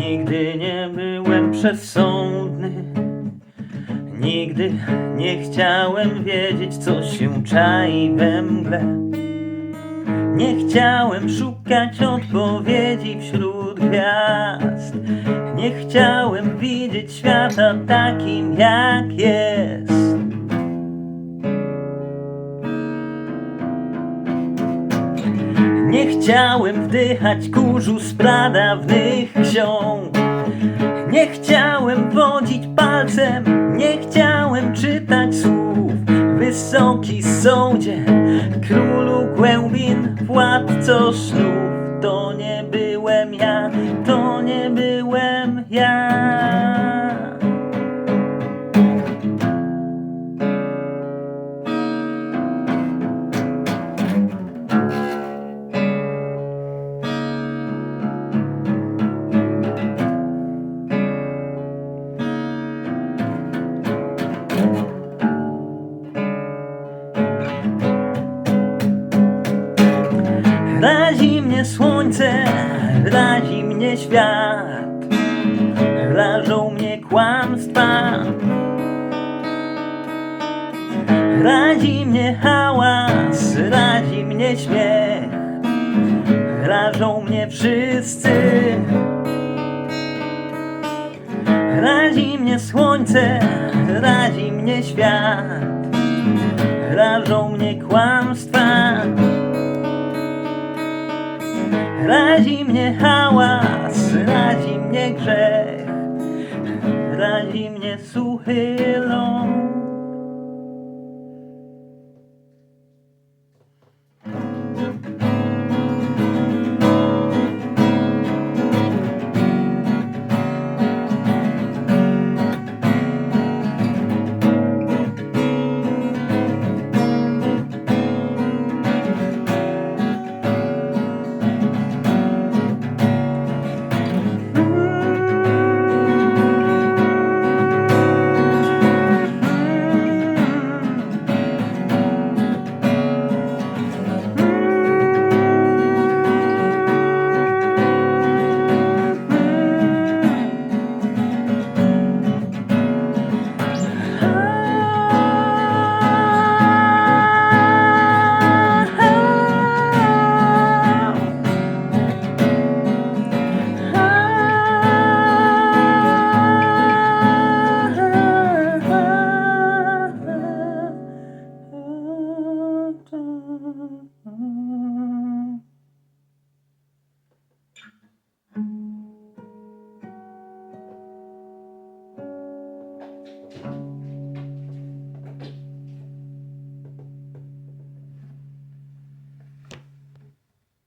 Nigdy nie byłem przesądny. Nigdy nie chciałem wiedzieć, co się czai we mgle. Nie chciałem szukać odpowiedzi wśród gwiazd. Nie chciałem widzieć świata takim, jak jest. Nie chciałem wdychać kurzu z pradawnych ksiąg. Nie chciałem wodzić palcem, nie chciałem czytać słów. Wysoki sądzie, królu głębin, władco snów. To nie byłem ja, to nie byłem ja. Razi mnie słońce, razi mnie świat, rażą mnie kłamstwa. Razi mnie hałas, razi mnie śmiech, rażą mnie wszyscy. Razi mnie słońce, razi mnie świat, rażą mnie kłamstwa. Razi mnie hałas, razi mnie grzech, razi mnie suchy ląd.